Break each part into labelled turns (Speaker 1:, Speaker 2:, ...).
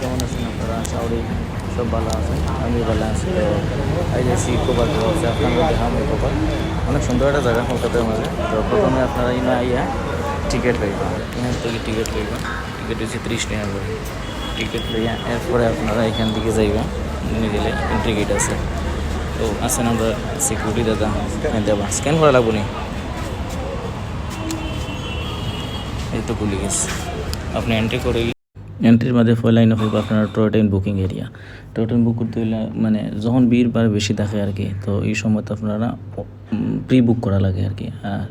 Speaker 1: কেমন আছেন আপনারা আশা করি সব ভালো আছে আমি ভালো আছি, তো এই যে সি ইকো পার্ক আছে, আপনারা দেখাম ইকো পার্ক অনেক সুন্দর একটা জায়গা কলকাতার মাঝে তো প্রথমে আপনারা ইনা আইয়া টিকিট লইবা এখান থেকে টিকিট লইবা টিকিট হচ্ছে ত্রিশ টাকা করে। টিকিট লইয়া এরপরে আপনারা এখান থেকে যাইবা নিয়ে গেলে এন্ট্রি গেট আছে। তো আছেন আমরা সিকিউরিটি দাদা দেবা স্ক্যান করা লাগবো নি? এই তো ভুলে গেছি। আপনি এন্ট্রি করে এন্ট্রির মধ্যে ফোর লাইন হইব আপনার toy train booking area toy train book করতে হলে মানে যখন ভিড় বার বেশি থাকে আর কি তো এই সময় তো আপনারা প্রি বুক করা লাগে আর কি আর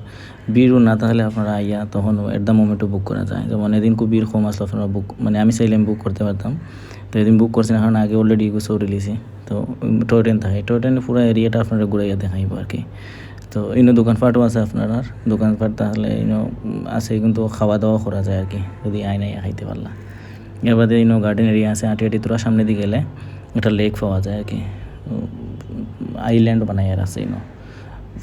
Speaker 1: ভিড়ও না থাকলে আপনারা আইয়া তখন এট দ্য মোমেন্টও বুক করা যায়। যেমন এদিন খুব ভিড় কম আসলো আপনারা বুক মানে আমি চাইলে বুক করতে পারতাম। তো এদিন বুক করছি না, কারণ আগে অলরেডি এগুলো রিলিজে তো টয় ট্রেন থাকে। টয় ট্রেনের পুরো এরিয়াটা আপনারা ঘুরাইয়া দেখাইব আর কি তো ইনো দোকানপাটও আছে আপনার দোকানপাট তাহলে, ইনো আছে কিন্তু খাওয়া দাওয়া করা যায় আর কি যদি আয় নাই খাইতে পারলা। এর বাদে ইনো গার্ডেন এরিয়া আছে আটি আটি তোরা সামনে দিকে গেলে একটা লেক পাওয়া যায় আর কি আইল্যান্ড বানাই আর আছে ইনো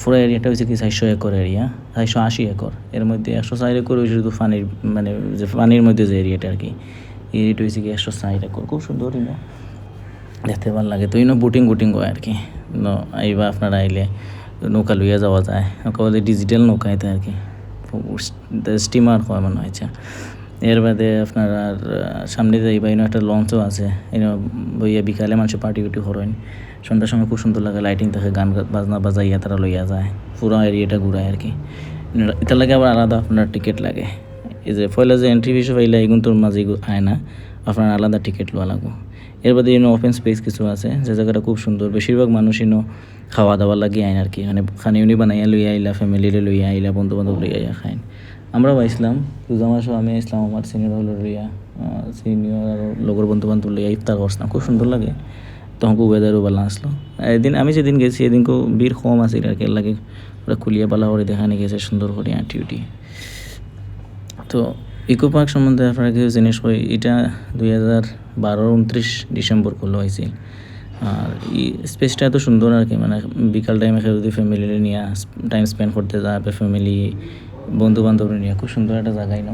Speaker 1: পুরো এরিয়াটা হয়েছে কি চারশো একর এরিয়া চারশো আশি একর এর মধ্যে একশো ষাট একর হয়েছে শুধু পানির মানে যে পানির মধ্যে যে এরিয়াটা আর কি এরিয়াটা হয়েছে কি একশো ষাট একর খুব সুন্দর ইনো দেখতে ভালো লাগে তো ইনো বুটিং বুটিং হয় আর কি ন আইবা আপনারা আইলে নৌকা লইয়া যাওয়া যায় নৌকা বলে ডিজিটাল নৌকা এটা আর কি স্টিমার হয় মনে হয়েছে এর বাদে আপনার আর সামনে যাইবা ইনো একটা লঞ্চও আছে, ইনো বইয়া বিকালে মানুষ পার্টি উটি করেন সন্ধ্যার সময় খুব সুন্দর লাগে লাইটিং থাকে গান বাজনা বাজাইয়া তারা লইয়া যায়। পুরো এরিয়াটা ঘুরায় আর কি এটা লাগে আবার আলাদা আপনার টিকিট লাগে। এই যে পয়লা যে এন্ট্রি ফিস পাইলে এগুন তোর মাঝে আয় না, আপনার আলাদা টিকিট লওয়া লাগবো। এর বাদে ইনো ওপেন স্পেস কিছু আছে, যে জায়গাটা খুব সুন্দর। বেশিরভাগ মানুষ ইনো খাওয়া দাওয়া লাগিয়ে আইন আর কি মানে খানি উনি বানাইয়া লইয়া আইলা ফ্যামিলিরে লইয়া আইলা বন্ধু বান্ধব লইয়া আইয়া আমরাও আইসলাম রোজা মাসও আমি আসলাম আমার সিনিয়র হলো লইয়া সিনিয়র আর লগর বন্ধু বান্ধব লইয়া ইফতার করছিলাম, খুব সুন্দর লাগে। তখন ওয়েদারও ভালো আসলো। এদিন আমি যেদিন গেছি এদিন খুব ভিড় কম আছিল আর কি লাগে ওরা খুলিয়া বালা করে দেখানি গেছে, সুন্দর করে আঁটি উটি। তো ইকো পার্ক সম্বন্ধে আপনারা কিছু জিনিস কই, এটা দুই হাজার বারো উনত্রিশ ডিসেম্বর খোলা হয়েছিল আর এই স্পেসটা এত সুন্দর আর কি মানে বিকাল টাইমে যদি ফ্যামিলি নিয়ে টাইম স্পেন্ড করতে বা ফ্যামিলি বন্ধু বান্ধব নিয়ে খুব সুন্দর একটা জায়গায় ন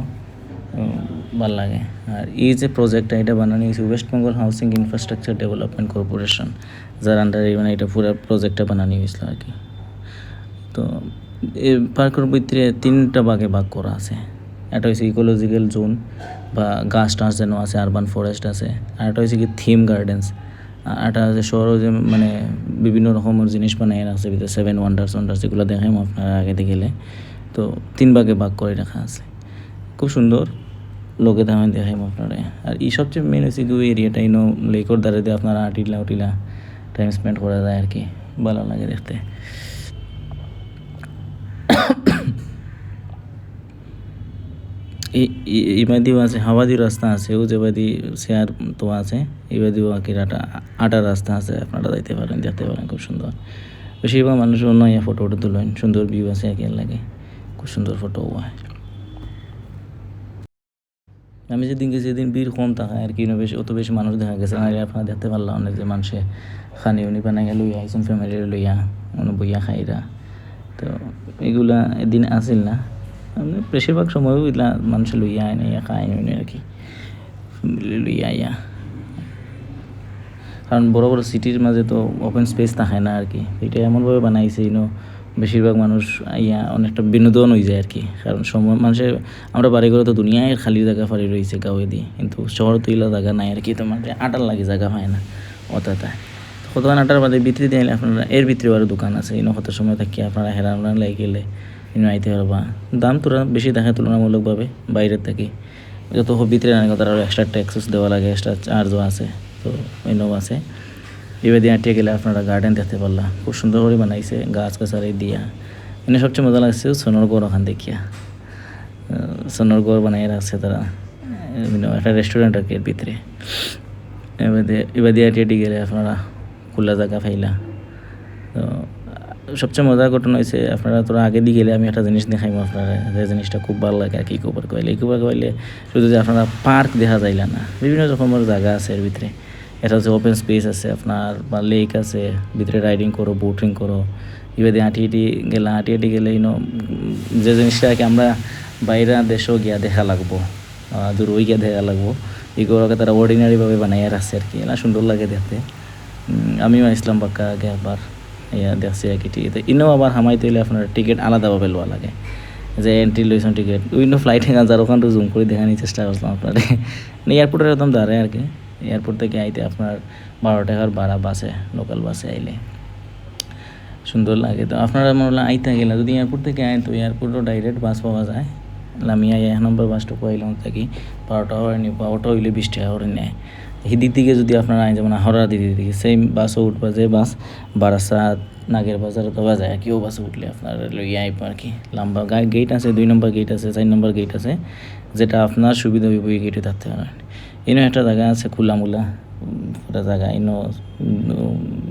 Speaker 1: ভালো লাগে। আর এই যে প্রজেক্টটা এটা বানানো হয়েছে West Bengal housing infrastructure development corporation যার আন্ডারে মানে এটা পুরো প্রজেক্টটা বানানো হয়েছিল আর কি। তো এই পার্কের ভিতরে তিনটা ভাগে ভাগ করা আছে। একটা হচ্ছে ইকোলজিক্যাল জোন বা গাছ টাছ যেন আছে আরবান ফরেস্ট আছে। আর একটা হচ্ছে কি থিম গার্ডেন্স একটা আছে শহরও যে মানে বিভিন্ন রকমের জিনিস বানাই রাখছে, ভিতরে সেভেন ওয়ান্ডার্স ওয়ান্ডার্স এগুলো দেখাই আপনারা আগে গেলে তো তিন ভাগে ভাগ করে রাখা আছে। খুব সুন্দর লোকে দামে দেখাই আপনারা। আর এই সবচেয়ে মেন হচ্ছে কি ওই এরিয়াটা ইনো লেকর দ্বারা দিয়ে আপনারা আটিলা উটিলা টাইম স্পেন্ড করা যায় আর কি, ভালো লাগে দেখতে। ইবাদিও আছে হাওয়াদি রাস্তা আছে, ও যেবাদি শেয়ার তো আছে ইবাদিও আকির আটা আটার রাস্তা আছে, আপনারা যাইতে পারেন, দেখতে পারেন, খুব সুন্দর। বেশিরভাগ মানুষ অন্য ফটো উঠে তুলেন, সুন্দর ভিউ আছে একের লাগে। খুব সুন্দর ফটো হয় আমি যেদিন গেছি সেদিন ভিড় কম থাকে, আর কি, বেশি, অত বেশি মানুষ দেখা গেছে না আপনারা দেখতে পারলাম অনেক যে মানুষে খানি উনি বানাইয়া লইয়া আইসুন ফ্যামিলির লইয়া মানে বইয়া খাইরা। তো এগুলা এদিন আসিল না। মানে বেশিরভাগ সময়ও এগুলা মানুষ লইয়া আয় না খাই নি আর কি ফ্যামিলি লইয়া আইয়া। কারণ বড় বড় সিটির মাঝে তো ওপেন স্পেস থাকে না আর কি। এটা এমনভাবে বানাইছে ইনো বেশিরভাগ মানুষ ইয়া, অনেকটা বিনোদন হয়ে যায় আর কি কারণ সময়, মানুষের, আমরা বাড়ি করে তো দুনিয়ায় খালি জায়গা ফালি রয়েছে গাঁয়ে দিয়ে কিন্তু শহর তো ইলা জায়গা নাই আর কি তো মানে আটার লাগে জায়গা হয় না, অতটা। কতক্ষণ আটার বাদে ভিতরে দিয়ে আপনারা, এর ভিতরে আরও দোকান আছে। ইনো কত সময় থাকি আপনারা হেরান লাগে গেলে ইনো আইতে পারবা। দাম তোরা বেশি দেখে তুলনামূলকভাবে বাইরের থাকি। যত ভিতরে না তার আরও এক্সট্রা ট্যাক্সেস দেওয়া লাগে এক্সট্রা চার্জও আছে, তো ইনো আছে। এবার দিয়ে আঁটিয়ে গেলে আপনারা গার্ডেন দেখতে পারলাম খুব সুন্দর করে বানাইছে, গাছ গাছারি দিয়া। এনে সবচেয়ে মজা লাগছে সোনর গড় ওখান দেখিয়া। সোনর গড় বানাই রাখছে তারা। একটা রেস্টুরেন্ট আর কি ভিতরে। এবার আঁটিয়ে গেলে আপনারা খোলা জায়গা ফাইলা তো, সবচেয়ে মজার ঘটনা হয়েছে আপনারা তোরা আগে দিয়ে গেলে আমি একটা জিনিস দেখাইব আপনারা, যে জিনিসটা খুব ভালো লাগে আর কি ইকোপার কইলে। ইকোপার কইলে শুধু যে আপনারা পার্ক দেখা যাইলা না, বিভিন্ন রকমের জায়গা আছে এর ভিতরে। এটা হচ্ছে ওপেন স্পেস আছে আপনার, বা লেক আছে, ভিতরে রাইডিং করো বোটিং করো এবার হাঁটি হাঁটি গেলে, হাঁটি হাঁটি গেলে ইনো যে জিনিসটা কি আমরা বাইরে দেশেও গিয়া দেখা লাগবো দূর ওই গিয়া দেখা লাগবো, এগুলোকে তারা অর্ডিনারিভাবে বানাইয়া রাখছে আর কি। না সুন্দর লাগে দেখতে। আমিও আসলাম পাক্কা আগে একবার, ইয়া দেখছি আর কি টিকিট ইনো আবার হামাইতে হইলে আপনার টিকিট আলাদাভাবে লওয়া লাগে। যে এন্ট্রি লইছেন টিকিট উইন্ডো ফ্লাইটে যার ওখানটা জুম করে দেখানোর চেষ্টা করছিলাম আপনার। মানে এয়ারপোর্টের একদম দাঁড়ায় আর কি। এয়ারপোর্ট থেকে আইতে আপনার বারো টাকার ভাড়া বাসে লোকাল বাসে আইলে। সুন্দর লাগে তো। আপনারা মনে হলো আইতে গেলে, যদি এয়ারপোর্ট থেকে আয় তো এয়ারপোর্টও ডাইরেক্ট বাস পাওয়া যায়। লামিয়া এক নম্বর বাসটা পাইলাম থাকি, বারোটা হওয়ার নিব বারোটা হইলে বিশ টাকা করে নেয়। হিদির দিকে যদি আপনারা আইন যেমন হরা দিদির দিকে সেই বাসও উঠবা, যে বাস বারাসাত, নাগের বাজার তো বাজায় কেউ বাসে উঠলে আপনার লইয়া আইব আর কি। লম্বা গেট আছে, দুই নম্বর গেট আছে, চার নম্বর গেট আছে, যেটা আপনার সুবিধা এই গেটে থাকতে পারেন। ইনো একটা জায়গা আছে খোলামুলা একটা জায়গা ইনো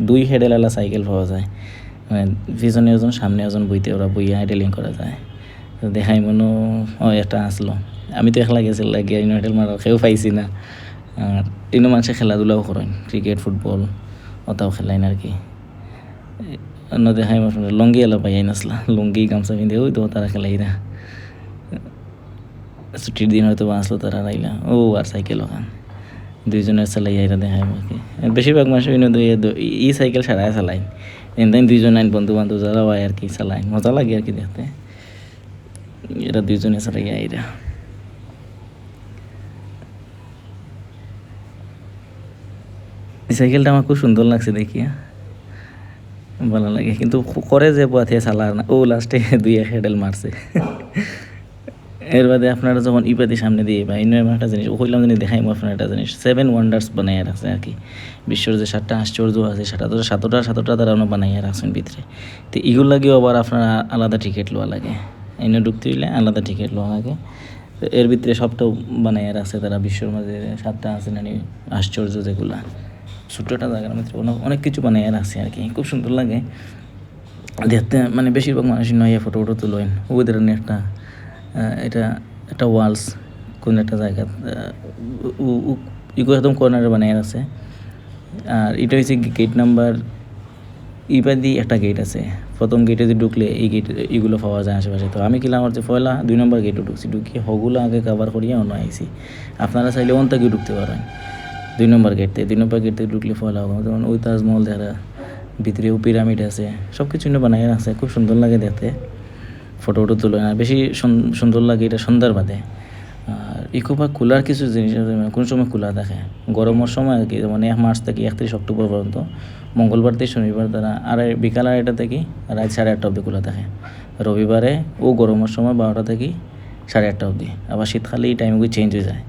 Speaker 1: দুই হেডেলালা সাইকেল পাওয়া যায়। মানে পিছনে ওজন সামনে ওজন বইতে ওরা বইয়া আইডেলিং করা যায়। দেখাই মনো ও একটা আসলো আমি তো একলা গেছিল, লাগে ইউনাইটেড মারা খেয়েও পাইছি না। আর তিনো মানুষে খেলাধুলাও করেন ক্রিকেট ফুটবল ওটাও খেলাইন আর কি। অন্য দেখাই আপনার লঙ্গি এলা পাইয়াই নাসলা লুঙ্গি, গামছা পিন্ধে ওই তো তারা খেলাই না ছুটির দিন হয়তো বা আসলো, তারা রাইলা ও, আর সাইকেল ওখান। দুইজনের চালাই আইরা দেখাই আমাকে বেশিরভাগ মানুষ ই সাইকেল সারাই চালাইন এনতাই দুইজন আইন বন্ধু বান্ধব যারা হয় আর কি চালাইন মজা লাগে আর কি দেখতে। এরা দুইজনে চালাই আইরা। সাইকেলটা আমার খুব সুন্দর লাগছে দেখিয়া। ভালো লাগে। কিন্তু করে যে পথে চালার না ও লাস্টে দুই এক হেডেল মারছে। এর বাদে আপনারা যখন ইপাতি সামনে দিয়ে বা ইন্য একটা জিনিস কইলাম জানি দেখাই আপনার একটা জিনিস সেভেন ওয়ান্ডার্স বানাইয়া রাখছে আর কি। বিশ্বর যে সাতটা আশ্চর্য আছে তো সাতটা সাতটা তারা আপনার বানাইয়া রাখছেন ভিতরে। তো এগুলো লাগেও আবার আপনার আলাদা টিকিট লওয়া লাগে। এনে ঢুকতে হইলে আলাদা টিকিট লওয়া লাগে। এর ভিতরে সবটাও বানাইয়া রাখছে তারা বিশ্বর মাঝে সাতটা আছে নানি আশ্চর্য যেগুলা। ছোট্টটা জায়গার মধ্যে অনেক- কিছু বানাইয়া রাখছে আর কি। খুব সুন্দর লাগে। দেখতে মানে বেশিরভাগ মানুষই নয় ফটো ফটো তুলেন। ওদের একটা এটা একটা ওয়ালস কোন একটা জায়গা ইগো একদম কর্নারে বানাই আছে আর এটা হচ্ছে গেট নাম্বার ইবাদি একটা গেট আছে। প্রথম গেটে যে ঢুকলে এই গেট এগুলো পাওয়া যায় আশেপাশে। তো আমি কিলাম হচ্ছে পয়লা দুই নম্বর গেটে ঢুকছি। ঢুকিয়ে হগুলো আগে কভার করিয়ে অন্য আইসি আপনারা চাইলে অন থেকে ঢুকতে পারেন। দুই নম্বর গেট দুই নম্বর গেট থেকে ঢুকলে পয়লা হবে। যেমন ওই তাজমহল দেখা ভিতরেও পিরামিড আছে সব কিছু বানাই আছে খুব সুন্দর লাগে দেখতে। ফটো ফটো তুলে না বেশি সুন্দর লাগে এটা সন্ধ্যার বাদে। আর ইকো পার্ক খোলার কিছু জিনিস মানে কোন সময় খোলা থাকে? গরমের সময় আর কি, যেমন এক মার্চ থেকে একত্রিশ অক্টোবর পর্যন্ত। মঙ্গলবার থেকে শনিবার তারা আড়াই বিকাল আড়াইটা থেকে রাত সাড়ে আটটা অবধি খোলা থাকে। রবিবারে ও গরমের সময় বারোটা থেকে সাড়ে আটটা অবধি। আবার শীতকালে এই টাইমগুলো চেঞ্জ হয়ে যায়।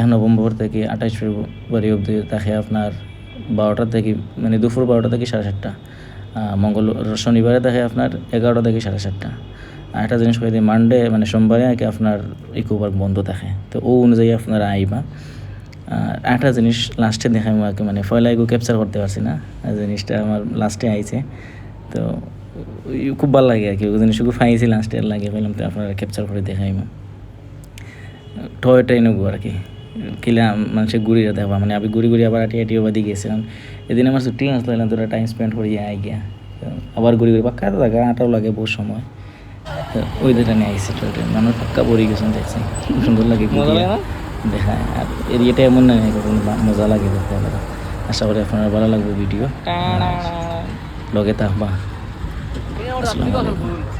Speaker 1: এক নভেম্বর থেকে আঠাশ ফেব্রুয়ারি অবধি থাকে আপনার বারোটা থেকে মানে দুপুর বারোটা থেকে সাড়ে সাতটা। মঙ্গল শনিবারে দেখে আপনার এগারোটা থেকে সাড়ে সাতটা। আর একটা জিনিস দিই মানডে মানে সোমবারে কি আপনার ইকো পার্ক বন্ধ থাকে। তো ও অনুযায়ী আপনারা আইবা। আর একটা জিনিস লাস্টে দেখাই আর কি মানে ফয়লা ইকো ক্যাপচার করতে পারছি না। জিনিসটা আমার লাস্টে আইছে। তো খুব ভালো লাগে আর কি ওই জিনিস খুব ফাইছি লাস্টে লাগে বললাম তো আপনারা ক্যাপচার করে দেখাইমা টয় ট্রেনে গো আর কি। কিলা মানুষের ঘুরিয়ে দেখবা মানে আমি ঘুরি ঘুরি আবার আটি আটি বাদি গেছিলাম। এদিন আমার ছুটি আসলাম তোরা টাইম স্পেন্ড করিয়া আই গিয়া। আবার ঘুরি ঘুরি পাক্কা জায়গা আটাও লাগে বহু সময়। ওই দুটা নিয়ে আইসি ট্রেন মানুষ পাক্কা পড়ে গেছেন দেখছি। খুব সুন্দর লাগে দেখায়। আর এরিয়াটা এমন না কোনো মজা লাগে দেখতে আশা করি আপনারা ভালো লাগবে ভিডিও লগে থাকবা। আসসালামু আলাইকুম।